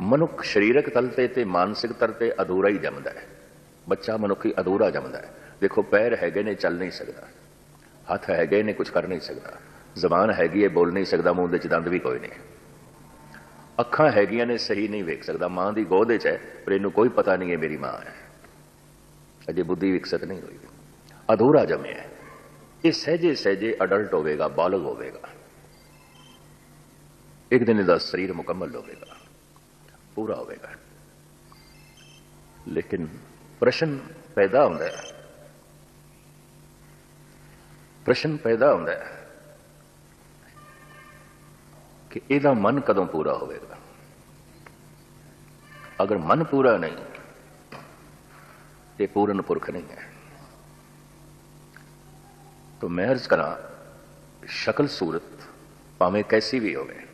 ਮਨੁੱਖ ਸਰੀਰਕ ਤਲ ਤੇ ਤੇ ਮਾਨਸਿਕ ਤਲ ਤੇ ਅਧੂਰਾ ਹੀ ਜੰਮਦਾ ਹੈ। ਬੱਚਾ ਮਨੁੱਖੀ ਅਧੂਰਾ ਜੰਮਦਾ ਹੈ। ਦੇਖੋ, ਪੈਰ ਹੈਗੇ ਨੇ, ਚੱਲ ਨਹੀਂ ਸਕਦਾ। ਹੱਥ ਹੈਗੇ ਨੇ ਕੁਝ ਕਰ ਨਹੀਂ ਸਕਦਾ। ਜ਼ਬਾਨ ਹੈਗੀ ਹੈ, ਬੋਲ ਨਹੀਂ ਸਕਦਾ, ਮੂੰਹ ਦੇ ਚ ਦੰਦ ਵੀ ਕੋਈ ਨਹੀਂ। ਅੱਖਾਂ ਹੈਗੀਆਂ ਨੇ, ਸਹੀ ਨਹੀਂ ਵੇਖ ਸਕਦਾ। ਮਾਂ ਦੀ ਗੋਦ ਵਿੱਚ ਹੈ, ਪਰ ਇਹਨੂੰ ਕੋਈ ਪਤਾ ਨਹੀਂ ਹੈ ਮੇਰੀ ਮਾਂ ਹੈ। ਅਜੇ ਬੁੱਧੀ ਵਿਕਸਿਤ ਨਹੀਂ ਹੋਈ। ਅਧੂਰਾ ਜੰਮਿਆ ਹੈ। ਇਹ ਸਹਜੇ ਸਹਜੇ ਅਡਲਟ ਹੋਵੇਗਾ, ਬਾਲਗ ਹੋਵੇਗਾ। ਇੱਕ ਦਿਨ ਇਹਦਾ ਸਰੀਰ ਮੁਕੰਮਲ ਹੋਵੇਗਾ। ਪੂਰਾ ਹੋਵੇਗਾ। ਲੇਕਿਨ ਪ੍ਰਸ਼ਨ ਪੈਦਾ ਹੁੰਦਾ ਹੈ। ਪ੍ਰਸ਼ਨ ਪੈਦਾ ਹੁੰਦਾ ਹੈ ਕਿ ਇਹਦਾ ਮਨ ਕਦੋਂ ਪੂਰਾ ਹੋਵੇਗਾ। ਅਗਰ ਮਨ ਪੂਰਾ ਨਹੀਂ ਤੇ ਪੂਰਨ ਪੁਰਖ ਨਹੀਂ ਹੈ। ਤਾਂ ਮੈਂ ਅਰਜ਼ ਕਰਾਂ, ਸ਼ਕਲ ਸੂਰਤ ਭਾਵੇਂ ਕੈਸੀ ਵੀ ਹੋਵੇ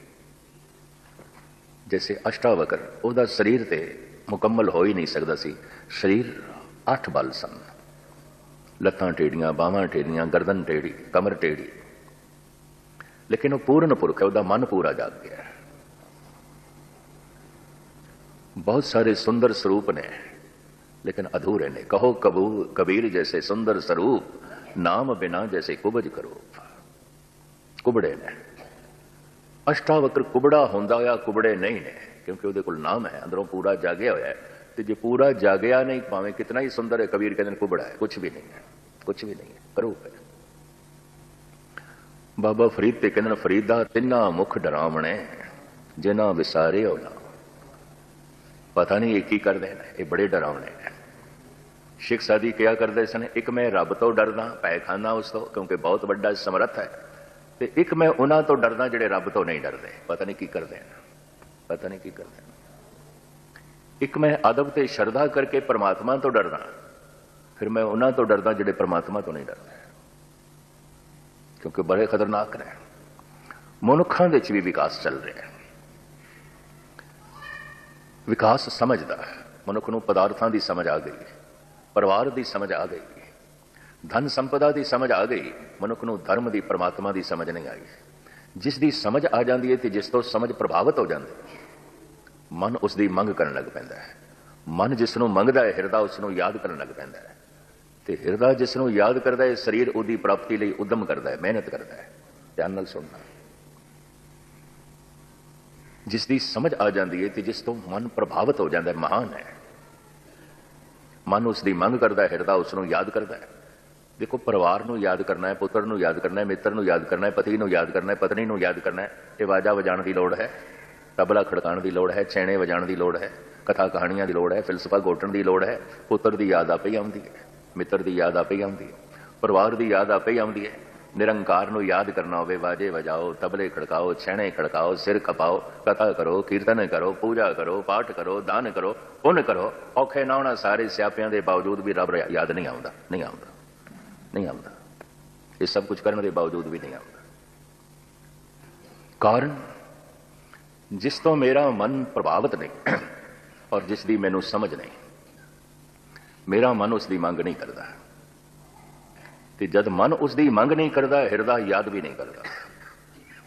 ਜੈਸੇ ਅਸ਼ਟਾਵਕਰ, ਉਹਦਾ ਸਰੀਰ ਤੇ ਮੁਕੰਮਲ ਹੋ ਹੀ ਨਹੀਂ ਸਕਦਾ ਸੀ। ਸਰੀਰ ਅੱਠ ਬਲ ਸਨ। ਲੱਤਾਂ ਟੇੜੀਆਂ, ਬਾਹਾਂ ਟੇੜੀਆਂ, ਗਰਦਨ ਟੇੜੀ, ਕਮਰ ਟੇੜੀ। ਲੇਕਿਨ ਉਹ ਪੂਰਨ ਪੁਰਖ ਹੈ, ਉਹਦਾ ਮਨ ਪੂਰਾ ਜਾਗ ਗਿਆ ਬਹੁਤ ਸਾਰੇ ਸੁੰਦਰ ਸਰੂਪ ਨੇ, ਲੇਕਿਨ ਅਧੂਰੇ ਨੇ। ਕਹੋ ਕਬੂ, ਕਬੀਰ ਜੈਸੇ ਸੁੰਦਰ ਸਰੂਪ, ਨਾਮ ਬਿਨਾ ਜੈਸੇ ਕੁਬਜ ਕਰੋ ਕੁਬੜੇ ਨੇ। ਅਸ਼ਟਾਵਕਰ ਕੁਬੜਾ ਹੁੰਦਾ ਹੋਇਆ, ਕੁਬੜੇ ਨਹੀਂ ਨੇ, ਕਿਉਂਕਿ ਉਹਦੇ ਕੋਲ ਨਾਮ ਹੈ, ਅੰਦਰੋਂ ਪੂਰਾ ਜਾਗਿਆ ਹੋਇਆ ਹੈ। ਤੇ ਜੇ ਪੂਰਾ ਜਾਗਿਆ ਨਹੀਂ, ਭਾਵੇਂ ਕਿਤਨਾ ਹੀ ਸੁੰਦਰ ਹੈ, ਕਬੀਰ ਕਹਿੰਦੇ ਕੁਬੜਾ ਹੈ ਕੁਝ ਵੀ ਨਹੀਂ ਹੈ ਕੁਝ ਵੀ ਨਹੀਂ ਹੈ ਕਰੂਪ ਹੈ। ਬਾਬਾ ਫਰੀਦ ਤੇ ਕਹਿੰਦੇ ਫਰੀਦਾ ਤਿੰਨਾ ਮੁਖ ਡਰਾਵਣੇ ਜਿਨ੍ਹਾਂ ਵਿਸਾਰੇ ਹੋ ਪਤਾ ਨਹੀਂ ਇਹ ਕੀ ਕਰਦੇ ਨੇ, ਇਹ ਬੜੇ ਡਰਾਵਣੇ ਨੇ। ਸਿੱਖ ਸਾਦੀ ਕਿਹਾ ਕਰਦੇ ਸਨ, ਇੱਕ ਮੈਂ ਰੱਬ ਤੋਂ ਡਰਦਾ ਪੈ ਖਾਨਾ ਉਸ ਤੋਂ, ਕਿਉਂਕਿ ਬਹੁਤ ਵੱਡਾ ਸਮਰੱਥ ਹੈ। ਤੇ ਇੱਕ ਮੈਂ ਉਹਨਾਂ ਤੋਂ ਡਰਦਾ ਜਿਹੜੇ ਰੱਬ ਤੋਂ ਨਹੀਂ ਡਰਦੇ। ਪਤਾ ਨਹੀਂ ਕੀ ਕਰਦੇ ਨੇ ਪਤਾ ਨਹੀਂ ਕੀ ਕਰਦੇ ਨੇ ਇੱਕ ਮੈਂ ਅਦਬ ਤੇ ਸ਼ਰਧਾ ਕਰਕੇ ਪ੍ਰਮਾਤਮਾ ਤੋਂ ਡਰਦਾ। ਫਿਰ ਮੈਂ ਉਹਨਾਂ ਤੋਂ ਡਰਦਾ ਜਿਹੜੇ ਪ੍ਰਮਾਤਮਾ ਤੋਂ ਨਹੀਂ ਡਰਦੇ। ਕਿਉਂਕਿ ਬੜੇ ਖਤਰਨਾਕ ਨੇ। ਮਨੁੱਖਾਂ ਦੇ ਵਿੱਚ ਵੀ ਵਿਕਾਸ ਚੱਲ ਰਿਹਾ। ਹੈ ਵਿਕਾਸ ਸਮਝਦਾ। ਹੈ ਮਨੁੱਖ ਨੂੰ ਪਦਾਰਥਾਂ ਦੀ ਸਮਝ ਆ ਗਈ। ਪਰਿਵਾਰ ਦੀ ਸਮਝ ਆ ਗਈ। ਧਨ ਸੰਪਦਾ ਦੀ ਸਮਝ ਆ ਗਈ, ਮਨੁੱਖ ਨੂੰ ਧਰਮ ਦੀ, ਪਰਮਾਤਮਾ ਦੀ ਸਮਝ ਨਹੀਂ ਆਈ। ਜਿਸ ਦੀ ਸਮਝ ਆ ਜਾਂਦੀ ਹੈ ਤੇ ਜਿਸ ਤੋਂ ਸਮਝ ਪ੍ਰਭਾਵਿਤ ਹੋ ਜਾਂਦੀ ਮਨ ਉਸ ਦੀ ਮੰਗ ਕਰਨ ਲੱਗ ਪੈਂਦਾ ਹੈ। ਮਨ ਜਿਸ ਨੂੰ ਮੰਗਦਾ ਹੈ ਹਿਰਦਾ ਉਸ ਨੂੰ ਯਾਦ ਕਰਨ ਲੱਗ ਪੈਂਦਾ ਹੈ। ਤੇ ਹਿਰਦਾ ਜਿਸ ਨੂੰ ਯਾਦ ਕਰਦਾ ਹੈ ਸਰੀਰ ਉਹਦੀ ਪ੍ਰਾਪਤੀ ਲਈ ਉਦਮ ਕਰਦਾ ਹੈ ਮਿਹਨਤ ਕਰਦਾ ਹੈ ਧਿਆਨ ਨਾਲ ਸੁਣਨਾ। ਜਿਸ ਦੀ ਸਮਝ ਆ ਜਾਂਦੀ ਹੈ ਤੇ ਜਿਸ ਤੋਂ ਮਨ ਪ੍ਰਭਾਵਿਤ ਹੋ ਜਾਂਦਾ ਹੈ ਮਹਾਨ ਹੈ। ਮਨ ਉਸ ਦੀ ਮੰਗ ਕਰਦਾ ਹੈ ਹਿਰਦਾ ਉਸ ਨੂੰ ਯਾਦ ਕਰਦਾ ਹੈ ਦੇਖੋ, ਪਰਿਵਾਰ ਨੂੰ ਯਾਦ ਕਰਨਾ ਹੈ, ਪੁੱਤਰ ਨੂੰ ਯਾਦ ਕਰਨਾ ਹੈ, ਮਿੱਤਰ ਨੂੰ ਯਾਦ ਕਰਨਾ ਹੈ, ਪਤੀ ਨੂੰ ਯਾਦ ਕਰਨਾ ਹੈ, ਪਤਨੀ ਨੂੰ ਯਾਦ ਕਰਨਾ ਹੈ ਇਹ ਵਾਜਾ ਵਜਾਉਣ ਦੀ ਲੋੜ ਹੈ ਤਬਲਾ ਖੜਕਾਉਣ ਦੀ ਲੋੜ ਹੈ, ਛੇਣੇ ਵਜਾਉਣ ਦੀ ਲੋੜ ਹੈ, ਕਥਾ ਕਹਾਣੀਆਂ ਦੀ ਲੋੜ ਹੈ, ਫਿਲਸਫਾ ਗੋਟਣ ਦੀ ਲੋੜ ਹੈ, ਪੁੱਤਰ ਦੀ ਯਾਦ ਆਪੇ ਆਉਂਦੀ ਹੈ, ਮਿੱਤਰ ਦੀ ਯਾਦ ਆਪੇ ਆਉਂਦੀ ਹੈ, ਪਰਿਵਾਰ ਦੀ ਯਾਦ ਆਪੇ ਹੀ ਆਉਂਦੀ ਹੈ, ਨਿਰੰਕਾਰ ਨੂੰ ਯਾਦ ਕਰਨਾ ਹੋਵੇ, ਵਾਜੇ ਵਜਾਓ, ਤਬਲੇ ਖੜਕਾਓ, ਛੇਣੇ ਖੜਕਾਓ, ਸਿਰ ਖਪਾਓ, ਕਥਾ ਕਰੋ, ਕੀਰਤਨ ਕਰੋ, ਪੂਜਾ ਕਰੋ, ਪਾਠ ਕਰੋ, ਦਾਨ ਕਰੋ, ਪੁੰਨ ਕਰੋ, ਔਖੇ ਨਾ ਹੋਣਾ, ਸਾਰੇ ਸਿਆਪਿਆਂ ਦੇ ਬਾਵਜੂਦ ਵੀ ਰੱਬ ਯਾਦ ਨਹੀਂ ਆਉਂਦਾ ਨਹੀਂ ਆਉਂਦਾ। ਨਹੀਂ ਆਉਂਦਾ। ਇਹ ਸਭ ਕੁਝ ਕਰਨ ਦੇ ਬਾਵਜੂਦ ਵੀ ਨਹੀਂ ਆਉਂਦਾ। ਕਾਰਨ? ਜਿਸ ਤੋਂ ਮੇਰਾ ਮਨ ਪ੍ਰਭਾਵਿਤ ਨਹੀਂ ਔਰ ਜਿਸ ਦੀ ਮੈਨੂੰ ਸਮਝ ਨਹੀਂ, ਮੇਰਾ ਮਨ ਉਸ ਦੀ ਮੰਗ ਨਹੀਂ ਕਰਦਾ। ਤੇ ਜਦ ਮਨ ਉਸ ਦੀ ਮੰਗ ਨਹੀਂ ਕਰਦਾ, ਹਿਰਦਾ ਯਾਦ ਵੀ ਨਹੀਂ ਕਰਦਾ।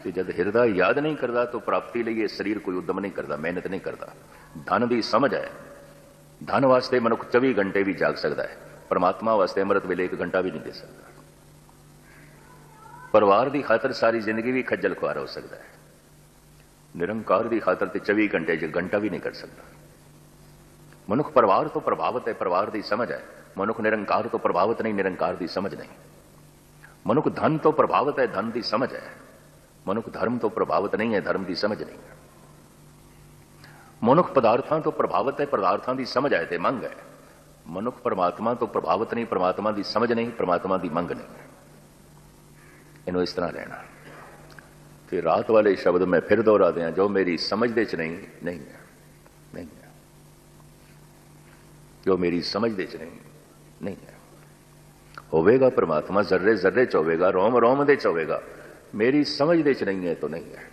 ਤੇ ਜਦ ਹਿਰਦਾ ਯਾਦ ਨਹੀਂ ਕਰਦਾ, ਤਾਂ ਪ੍ਰਾਪਤੀ ਲਈ ਇਹ ਸਰੀਰ ਕੋਈ ਉਦਮ ਨਹੀਂ ਕਰਦਾ, ਮਿਹਨਤ ਨਹੀਂ ਕਰਦਾ। ਧਨ ਦੀ ਸਮਝ ਹੈ। ਧਨ ਵਾਸਤੇ ਮਨੁੱਖ 24 ਘੰਟੇ ਵੀ ਜਾਗ ਸਕਦਾ ਹੈ। ਪਰਮਾਤਮਾ ਵਾਸਤੇ ਅੰਮ੍ਰਿਤ ਵੇਲੇ ਇੱਕ ਘੰਟਾ ਵੀ ਨਹੀਂ ਦੇ ਸਕਦਾ। ਪਰਿਵਾਰ ਦੀ ਖਾਤਰ ਸਾਰੀ ਜ਼ਿੰਦਗੀ ਵੀ ਖੱਜਲ ਖੁਆਰ ਹੋ ਸਕਦਾ ਹੈ। ਨਿਰੰਕਾਰ ਦੀ ਖਾਤਰ ਤੇ 24 ਘੰਟੇ 'ਚ ਘੰਟਾ ਵੀ ਨਹੀਂ ਕਰ ਸਕਦਾ। ਮਨੁੱਖ ਪਰਿਵਾਰ ਤੋਂ ਪ੍ਰਭਾਵਿਤ ਹੈ, ਪਰਿਵਾਰ ਦੀ ਸਮਝ ਹੈ। ਮਨੁੱਖ ਨਿਰੰਕਾਰ ਤੋਂ ਪ੍ਰਭਾਵਿਤ ਨਹੀਂ, ਨਿਰੰਕਾਰ ਦੀ ਸਮਝ ਨਹੀਂ। ਮਨੁੱਖ ਧਨ ਤੋਂ ਪ੍ਰਭਾਵਿਤ ਹੈ, ਧਨ ਦੀ ਸਮਝ ਹੈ। ਮਨੁੱਖ ਧਰਮ ਤੋਂ ਪ੍ਰਭਾਵਿਤ ਨਹੀਂ ਹੈ, ਧਰਮ ਦੀ ਸਮਝ ਨਹੀਂ ਮਨੁੱਖ ਪਦਾਰਥਾਂ ਤੋਂ ਪ੍ਰਭਾਵਿਤ ਹੈ, ਪਦਾਰਥਾਂ ਦੀ ਸਮਝ ਹੈ ਤੇ ਮੰਗ ਹੈ। ਮਨੁੱਖ ਪਰਮਾਤਮਾ ਤੋਂ ਪ੍ਰਭਾਵਿਤ ਨਹੀਂ, ਪਰਮਾਤਮਾ ਦੀ ਸਮਝ ਨਹੀਂ, ਪਰਮਾਤਮਾ ਦੀ ਮੰਗ ਨਹੀਂ। ਇਹਨੂੰ ਇਸ ਤਰ੍ਹਾਂ ਲੈਣਾ। ਤੇ ਰਾਤ ਵਾਲੇ ਸ਼ਬਦ ਮੈਂ ਫਿਰ ਦੁਹਰਾ ਦਿਆਂ, ਜੋ ਮੇਰੀ ਸਮਝ ਦੇ ਚ ਨਹੀਂ ਨਹੀਂ ਹੈ। ਨਹੀਂ ਹੈ। ਜੋ ਮੇਰੀ ਸਮਝ ਦੇ ਚ ਨਹੀਂ ਨਹੀਂ ਹੈ। ਹੋਵੇਗਾ ਪਰਮਾਤਮਾ ਜ਼ਰਰੇ ਜ਼ਰਰੇ ਚ ਹੋਵੇਗਾ ਰੋਮ ਰੋਮ ਦੇ ਚ ਹੋਵੇਗਾ। ਮੇਰੀ ਸਮਝ ਦੇ ਚ ਨਹੀਂ ਹੈ ਤਾਂ ਨਹੀਂ ਹੈ।